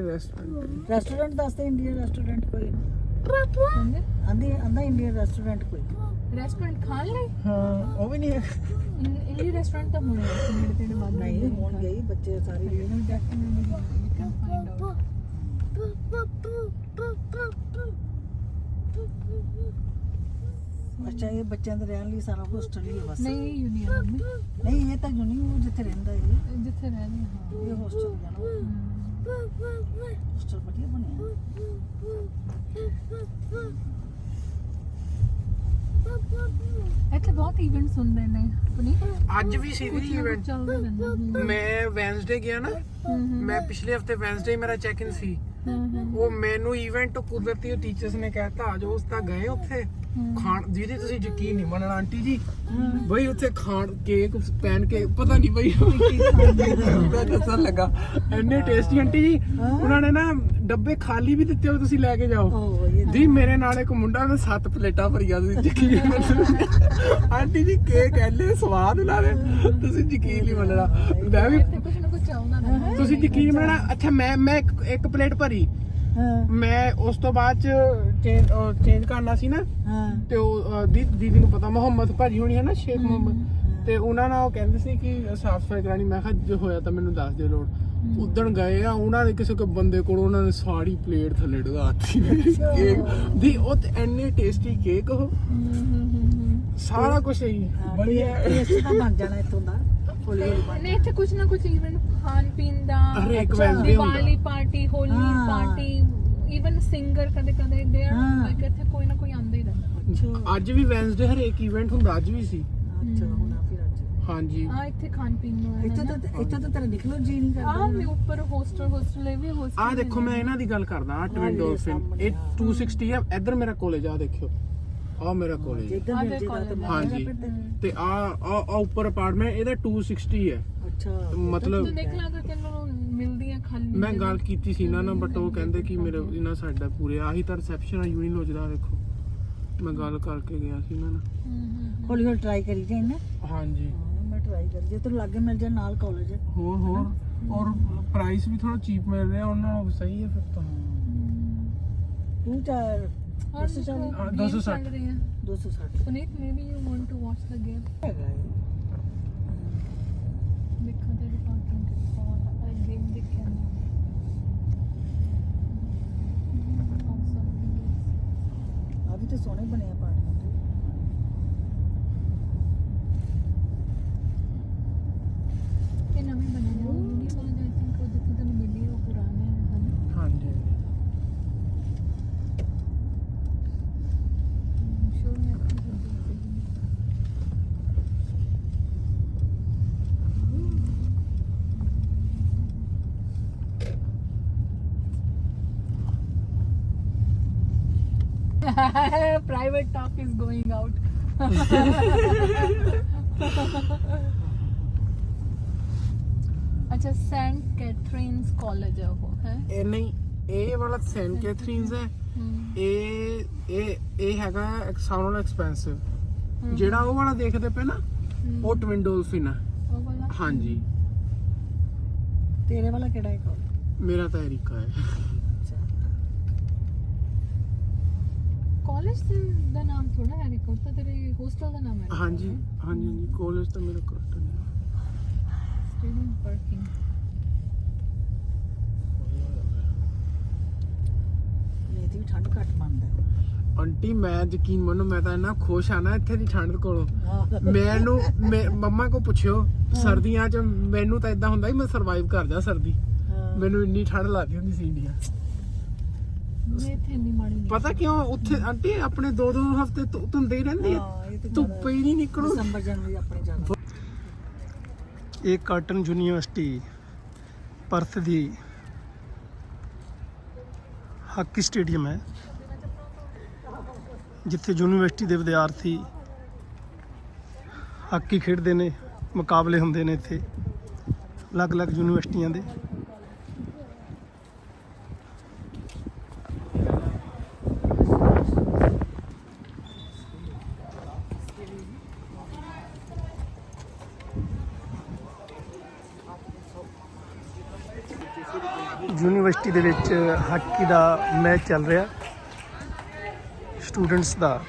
ਕਿਹੜੇ restaurant restaurant ਦੱਸਦੇ Indian restaurant ਕੋਈ ਆਂਦੀ ਆਂਦਾ ਇੰਡੀਅਨ ਰੈਸਟੋਰੈਂਟ ਕੋਈ ਰੈਸਟੋਰੈਂਟ ਖਾਣ ਲਈ? ਹਾਂ ਉਹ ਵੀ ਨਹੀਂ ਹੈ। ਇੰਡੀ ਰੈਸਟੋਰੈਂਟ ਤਾਂ ਹੋਣੇ ਨੇੜੇ ਤੇੜੇ ਬਾਅਦ ਨਹੀਂ ਹੁਣ ਗਈ ਬੱਚੇ ਸਾਰੇ ਗਏ। ਨੇ find out ਅੱਛਾ ਇਹ ਬੱਚਿਆਂ ਦੇ ਰਹਿਣ ਲਈ ਸਾਰਾ ਹੋਸਟਲ ਹੀ ਹੈ ਬਸ। ਨਹੀਂ ਯੂਨੀਅਨ ਨਹੀਂ ਇਹ ਤਾਂ ਯੂਨੀ ਉਹ ਜਿੱਥੇ ਰਹਿੰਦਾ ਹੈ। ਜਿੱਥੇ ਰਹਿੰਦੇ ਹਾਂ। ਇਹ ਹੋਸਟਲ ਹੈ। ਨਾ ਹੋਸਟਲ ਵਧੀਆ ਬਣਿਆ ਇੱਥੇ ਬਹੁਤ ਇਵੈਂਟਸ ਹੁੰਦੇ ਨੇ ਪੁਨੀ ਅੱਜ ਵੀ ਸੀ ਕੁਝ ਵੀ ਇਵੈਂਟ ਚੱਲਦਾ ਰਹਿੰਦਾ ਹਮ, ਮੈਂ ਵੈਨਸਡੇ ਗਿਆ ਨਾ। ਮੈਂ ਪਿਛਲੇ ਹਫ਼ਤੇ ਵੈਨਸਡੇ ਮੇਰਾ ਚੈੱਕ ਇਨ ਸੀ। ਉਹ ਮੈਨੂੰ ਇਵੈਂਟ ਕੁਦਰਤੀ ਟੀਚਰਸ ਨੇ ਕਹਿਤਾ ਆ ਜਾਓ ਉਸ ਤਾਂ ਗਏ ਉੱਥੇ। ਖਾਣ ਜਿਹਦੇ ਤੁਸੀਂ ਯਕੀਨ ਨਹੀਂ ਮੰਨਣਾ ਆਂਟੀ ਜੀ। ਬਈ ਉੱਥੇ ਖਾਣ ਕੇਕ ਪੈਨ ਕੇ ਪਤਾ ਨਹੀਂ ਬਈ ਮੈਂ ਦੱਸਣ ਲੱਗਾ ਇੰਨੇ ਟੇਸਟੀ ਆਂਟੀ ਜੀ। ਉਹਨਾਂ ਨੇ ਨਾ ਡੱਬੇ ਖਾਲੀ ਵੀ ਦਿੱਤੇ ਹੋਏ ਤੁਸੀਂ ਲੈ ਕੇ ਜਾਓ। ਜੀ ਮੇਰੇ ਨਾਲ ਇੱਕ ਮੁੰਡਾ ਨੇ ਸੱਤ ਪਲੇਟਾਂ ਭਰੀਆਂ ਸੀ ਯਕੀਨ ਆਂਟੀ ਜੀ ਕੇਕ ਐਲੇ ਸਵਾਦ ਨਾਲ ਤੁਸੀਂ ਯਕੀਨ ਨਹੀਂ ਮੰਨਣਾ। ਮੈਂ ਵੀ ਇੱਥੇ ਕੁਝ ਨਾ ਕੁਝ ਚੱਲਦਾ ਰਹਿੰਦਾ ਤੁਸੀਂ ਯਕੀਨ ਮੰਨਣਾ ਅੱਛਾ ਮੈਂ ਮੈਂ ਇੱਕ- ਇੱਕ ਪਲੇਟ ਭਰੀ। ਹਾਂ। ਮੈਂ ਉਸ ਤੋਂ ਬਾਅਦ ਚ ਚੇਂਜ ਚੇਂਜ ਕਰਨਾ ਸੀ ਨਾ। ਹਾਂ। ਤੇ ਉਹ ਦੀ- ਦੀਦੀ ਨੂੰ ਪਤਾ ਮੁਹੰਮਦ ਭਾਜੀ ਹੋਣੀ ਹੈ ਨਾ ਸ਼ੇਖ ਮੁਹੰਮਦ। ਤੇ ਉਹਨਾਂ ਨਾਲ ਉਹ ਕਹਿੰਦੇ ਸੀ ਕਿ ਸਾਫ਼ ਸਫ਼ਾਈ ਕਰਾਣੀ ਮੈਂ ਕਿਹਾ ਜੇ ਹੋਇਆ ਤਾਂ ਮੈਨੂੰ ਦੱਸ ਦਿਓ ਲੋੜ। ਉਦਣ ਗਏ ਆ ਉਹਨਾਂ ਨੇ ਕਿਸੇ ਕੋ ਬੰਦੇ ਕੋਲ ਉਹਨਾਂ ਨੇ ਸਾਰੀ ਪਲੇਟ ਥੱਲੇ ਡਗਾਤੀ ਕੇਕ। ਦੀ ਉਹ ਤੇ ਇੰਨੇ ਟੇਸਟੀ ਕੇਕ ਉਹ। ਸਾਰਾ ਕੁਝ ਹੀ ਬੜੀਆ ਟੇਸਟ ਤਾਂ ਬਣ ਜਾਣਾ ਇੱਥੋਂ ਦਾ। ਹੌਲੀ ਹੌਲੀ ਬਣ ਨੇ ਇੱਥੇ ਕੁਝ ਨਾ ਕੁਝ ਇਵੈਂਟ ਖਾਣ ਪੀਣ ਦਾ ਹਰੇਕ। ਵੈਨਸਡੇ ਹੁੰਦਾ। ਦੀਵਾਲੀ ਪਾਰਟੀ ਹੋਲੀ ਹਾਂ। ਪਾਰਟੀ ਇਵਨ ਸਿੰਗਰ ਕਦੇ ਕਦੇ ਦੇ ਹਾਂ। ਲਾਈਕ ਇੱਥੇ ਕੋਈ ਨਾ ਕੋਈ ਆਉਂਦਾ ਹੀ ਰਹਿੰਦਾ। ਅੱਛਾ। ਅੱਜ ਵੀ ਵੈਨਸਡੇ ਹਰੇਕ ਇਵੈਂਟ ਹੁੰਦਾ ਅੱਜ ਵੀ ਸੀ। ਅੱਛਾ ਹੁਣ ਆ ਫਿਰ ਅੱਜ। ਹਾਂਜੀ। ਆ ਇੱਥੇ ਖਾਣ ਪੀਣ ਨੂੰ ਹੈ ਇੱਥੇ ਤਾਂ ਇੱਥੇ ਤਾਂ ਤੇਰਾ ਨਿਕਲੋ ਜੀ ਨਹੀਂ ਆ ਕਰਦਾ ਮੈਂ ਉੱਪਰ ਹੋਸਟਲ ਹੋਸਟਲ ਇਹ ਵੀ ਹੋਸਟਲ ਆ ਦੇਖੋ ਮੈਂ ਇਹਨਾਂ ਦੀ ਗੱਲ ਕਰਦਾ ਆ ਟਵਿਨ ਡੋਲਫਿਨ ਇਹ ਆ। 260 ਆ ਇੱਧਰ ਮੇਰਾ ਕਾਲਜ ਆ ਦੇਖਿਓ। ਆ ਮੇਰਾ ਕਾਲਜ ਜਿੱਦਾਂ ਆਹ ਮਿਲ ਦੇ ਤਾਂ ਹਾਂਜੀ। ਤੇ- ਆ ਆ ਆ ਉੱਪਰ ਅਪਾਰਟਮੈਂਟ ਇਹਦਾ 260 ਹੈ। ਅੱਛਾ। ਮਤਲਬ ਤੂੰ ਦੇਖ ਲਾ ਅਗਰ ਤੈਨੂੰ ਮਿਲਦੀ ਹੈ ਖਾਲੀ ਮੈਂ ਗੱਲ ਕੀਤੀ ਸੀ ਇਹਨਾਂ ਨਾਲ ਬਟ ਉਹ ਕਹਿੰਦੇ ਕਿ ਮੇਰੇ ਇਹਨਾਂ ਸਾਡਾ ਪੂਰੇ ਆਹੀ ਤਾਂ ਰਿਸੈਪਸ਼ਨ ਆ ਯੂਨੀਨ ਹੋ ਜਦਾ ਦੇਖੋ। ਮੈਂ ਗੱਲ ਕਰਕੇ ਗਿਆ ਸੀ ਇਹਨਾਂ ਨਾਲ। ਹੌਲੀ ਹੌਲੀ ਟਰਾਈ ਕਰੀ ਜਾਈਂ ਨਾ। ਹਾਂਜੀ। ਹਾਂ, ਮੈਂ ਟਰਾਈ ਕਰੀ ਜੇ ਤੈਨੂੰ ਲਾਗੇ ਮਿਲ ਜਾ ਨਾਲ ਕਾਲਜ ਹੋਰ ਹੋਰ। ਔਰ ਪ੍ਰਾਈਸ ਵੀ ਥੋੜਾ ਚੀਪ ਮਿਲ ਰਿਹਾ ਉਹਨਾਂ ਨਾਲ ਸਹੀ ਹੈ ਫਿਰ ਤਾਂ। ਤੂੰ ਚਾਰ ਚੱਲ ਦੇਖੋ, ਹਾਂ, games 260 ਚੱਲ ਰਹੀ ਹੈ 260 Puneet, maybe you want to watch the game? private talk is going out अच्छा सेंट कैथरीन्स कॉलेज है वो है ਇਹ ਨਹੀਂ ਇਹ ਵਾਲਾ ਸੈਂਟ ਕੈਥਰੀਨਸ ਹੈ ਇਹ ਇਹ ਇਹ ਹੈਗਾ ਸਾਊਂਡ ਨਾਲ ਐਕਸਪੈਂਸਿਵ ਜਿਹੜਾ ਉਹ ਵਾਲਾ ਦੇਖਦੇ ਪਏ ਨਾ ਉਹ ਟਵਿਨ ਡੋਲਫਿਨ ਹੈ वो वाला ਹਾਂਜੀ ਤੇਰੇ ਵਾਲਾ ਕਿਹੜਾ ਹੈ ਕਾਲਜ ਮੇਰਾ ਤਾਂ ਐਰਿਕਾ ਹੈ ਕਾਲਜ ਦਾ ਨਾਮ ਥੋੜਾ ਹੈ ਨਿਕੋ ਤਾਂ ਤੇਰੇ ਹੋਸਟਲ ਦਾ ਨਾਮ ਹੈ ਹਾਂਜੀ ਹਾਂਜੀ ਹਾਂਜੀ ਕਾਲਜ ਤਾਂ ਮੇਰਾ ਕਰਟ ਨਹੀਂ। ਸਟੂਡੈਂਟ ਪਾਰਕਿੰਗ ਇਹਦੀ ਆਂਟੀ ਮੈਂ ਯਕੀਨ ਮੰਨੋ ਮੈਂ ਤਾਂ ਇੰਨਾ ਖੁਸ਼ ਆ ਨਾ ਇੱਥੇ ਦੀ ਠੰਡ ਕੋਲੋਂ। ਮੈਨੂੰ ਮੰਮਾ ਕੋ ਪੁੱਛਿਓ ਸਰਦੀਆਂ ਚ ਮੈਨੂੰ ਤਾਂ ਇਦਾਂ ਹੁੰਦਾ ਮੈਂ ਸਰਵਾਈਵ ਕਰ ਜਾ ਸਰਦੀ। ਮੈਨੂੰ ਇੰਨੀ ਠੰਡ ਲੱਗਦੀ ਹੁੰਦੀ ਸੀ ਇੰਡੀਆ ਮੈਂ ਇੱਥੇ ਨਹੀਂ ਮਾੜੀ ਨਹੀਂ। ਪਤਾ ਕਿਉਂ? ਉੱਥੇ ਆਂਟੀ ਆਪਣੇ ਦੋ ਦੋ ਹਫ਼ਤੇ ਧੁ- ਧੁੰਦੇ ਹੀ ਰਹਿੰਦੀ ਆ। ਹਾਂ, ਇਹ ਤੇ ਧੁੱਪ ਹੀ ਨਹੀਂ ਨਿਕਲੂ ਦਸੰਬਰ ਜਨਵਰੀ ਆਪਣੇ ਜਾਣਾ ਇਹ ਕਾਟਨ ਯੂਨੀਵਰਸਿਟੀ ਪਰਥ ਦੀ ਹਾਕੀ ਸਟੇਡੀਅਮ ਹੈ। ਜਿੱਥੇ ਯੂਨੀਵਰਸਿਟੀ ਦੇ ਵਿਦਿਆਰਥੀ ਹਾਕੀ ਖੇਡਦੇ ਨੇ ਮੁਕਾਬਲੇ ਹੁੰਦੇ ਨੇ ਇੱਥੇ। ਅਲੱਗ-ਅਲੱਗ ਯੂਨੀਵਰਸਿਟੀਆਂ ਦੇ। ਯੂਨੀਵਰਸਿਟੀ ਦੇ ਵਿੱਚ ਹਾਕੀ ਦਾ ਮੈਚ ਚੱਲ ਰਿਹਾ। ਸਟੂਡੈਂਟਸ ਦਾ।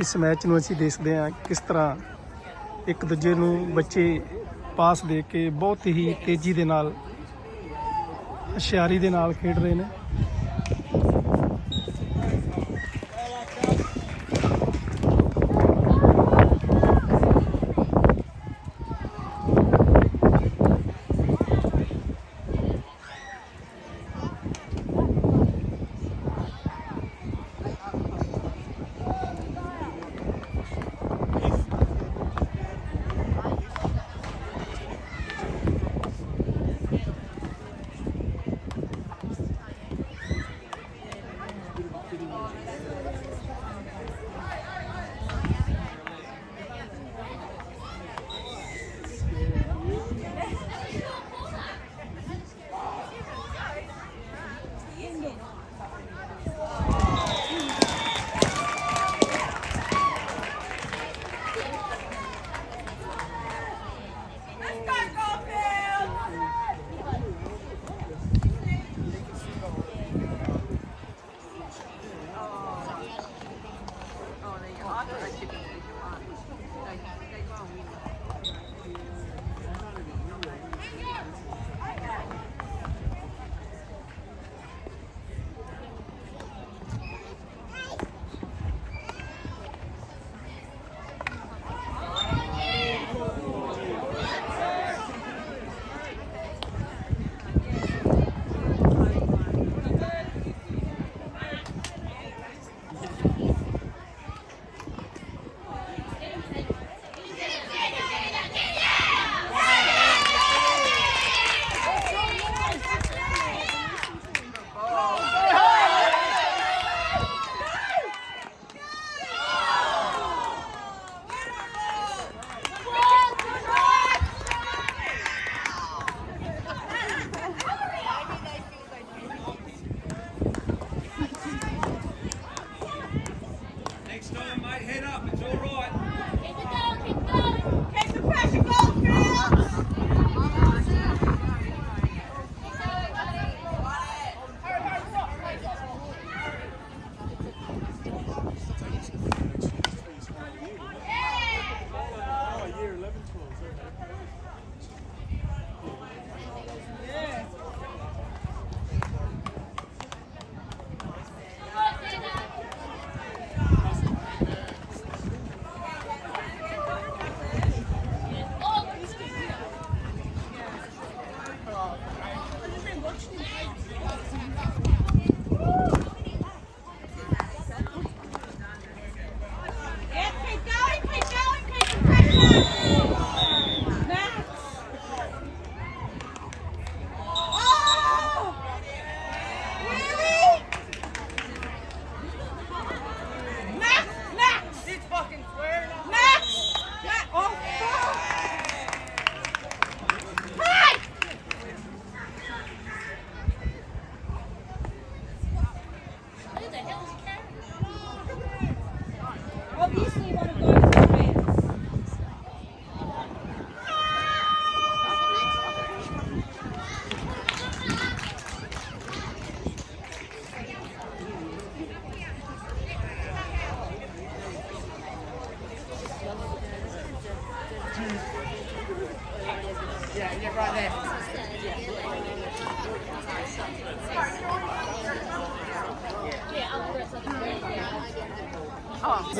ਇਸ ਮੈਚ ਨੂੰ ਅਸੀਂ ਦੇਖਦੇ ਹਾਂ ਕਿਸ ਤਰ੍ਹਾਂ ਇੱਕ ਦੂਜੇ ਨੂੰ ਬੱਚੇ ਪਾਸ ਦੇ ਕੇ ਬਹੁਤ ਹੀ ਤੇਜ਼ੀ ਦੇ ਨਾਲ, ਹੁਸ਼ਿਆਰੀ ਦੇ ਨਾਲ ਖੇਡ ਰਹੇ ਨੇ। ใจใจกว้าง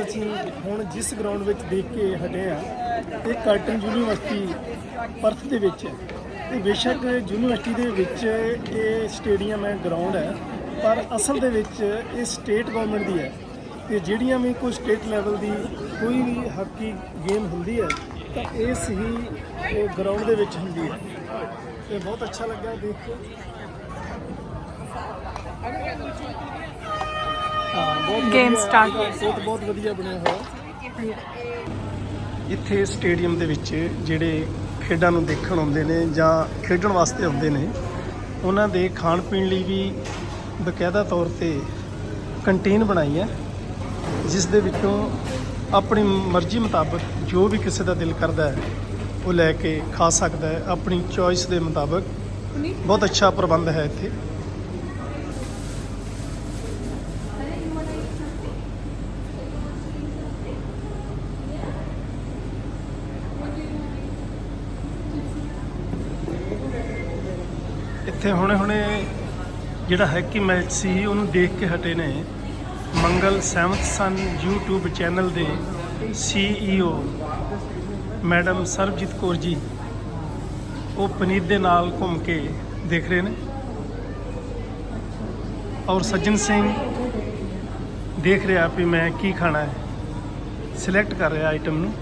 ਅਸੀਂ ਹੁਣ ਜਿਸ ਗਰਾਊਂਡ ਵਿੱਚ ਦੇਖ ਕੇ ਹਟੇ ਆ ਇਹ ਕਰਟਨ ਯੂਨੀਵਰਸਿਟੀ ਪਰਥ ਦੇ ਵਿੱਚ ਹੈ। ਇਹ ਬੇਸ਼ੱਕ ਯੂਨੀਵਰਸਿਟੀ ਦੇ ਵਿੱਚ ਇਹ ਸਟੇਡੀਅਮ ਹੈ ਗਰਾਊਂਡ ਹੈ, ਪਰ ਅਸਲ ਦੇ ਵਿੱਚ ਇਹ ਸਟੇਟ ਗਵਰਨਮੈਂਟ ਦੀ ਹੈ। ਤੇ ਜਿਹੜੀਆਂ ਵੀ ਕੋਈ ਸਟੇਟ ਲੈਵਲ ਦੀ ਕੋਈ ਵੀ ਹਾਕੀ ਗੇਮ ਹੁੰਦੀ ਹੈ, ਤਾਂ ਇਸ ਹੀ ਇਹ ਗਰਾਊਂਡ ਦੇ ਵਿੱਚ ਹੁੰਦੀ ਹੈ। ਤੇ ਬਹੁਤ ਅੱਛਾ ਲੱਗਾ ਦੇਖ ਕੇ। ਵਧੀਆ, start ਬਹੁਤ ਬਹੁਤ ਵਧੀਆ ਬਣਿਆ ਹੋਇਆ। ਇੱਥੇ ਸਟੇਡੀਅਮ ਦੇ ਵਿੱਚ ਜਿਹੜੇ ਖੇਡਾਂ ਨੂੰ ਦੇਖਣ ਆਉਂਦੇ ਨੇ ਜਾਂ ਖੇਡਣ ਵਾਸਤੇ ਆਉਂਦੇ ਨੇ ਉਹਨਾਂ ਦੇ ਖਾਣ ਪੀਣ ਲਈ ਵੀ ਬਕਾਇਦਾ ਤੌਰ ਤੇ ਕੰਟੀਨ ਬਣਾਈ ਹੈ ਜਿਸ ਦੇ ਵਿੱਚੋਂ ਆਪਣੀ ਮਰਜ਼ੀ ਮੁਤਾਬਕ ਜੋ ਵੀ ਕਿਸੇ ਦਾ ਦਿਲ ਕਰਦਾ ਹੈ ਉਹ ਲੈ ਕੇ ਖਾ ਸਕਦਾ ਹੈ। ਆਪਣੀ ਚੋਇਸ ਦੇ ਮੁਤਾਬਕ ਬਹੁਤ ਅੱਛਾ ਪ੍ਰਬੰਧ ਹੈ ਇੱਥੇ। ਇੱਥੇ ਹੁਣੇ ਹੁਣੇ ਜਿਹੜਾ ਹੈਕੀ ਮੈਚ ਸੀ, ਉਹਨੂੰ ਦੇਖ ਕੇ ਹਟੇ ਨੇ ਮੰਗਲ 7th ਸਨ YouTube ਚੈਨਲ ਦੇ CEO ਮੈਡਮ ਸਰਬਜੀਤ ਕੌਰ ਜੀ। ਉਹ ਪਨੀਤ ਦੇ ਨਾਲ ਘੁੰਮ ਕੇ ਦੇਖ ਰਹੇ ਨੇ। ਔਰ ਸੱਜਣ ਸਿੰਘ ਦੇਖ ਰਿਹਾ ਵੀ ਮੈਂ ਕੀ ਖਾਣਾ ਹੈ। ਸਿਲੈਕਟ ਕਰ ਰਿਹਾ ਆਈਟਮ ਨੂੰ।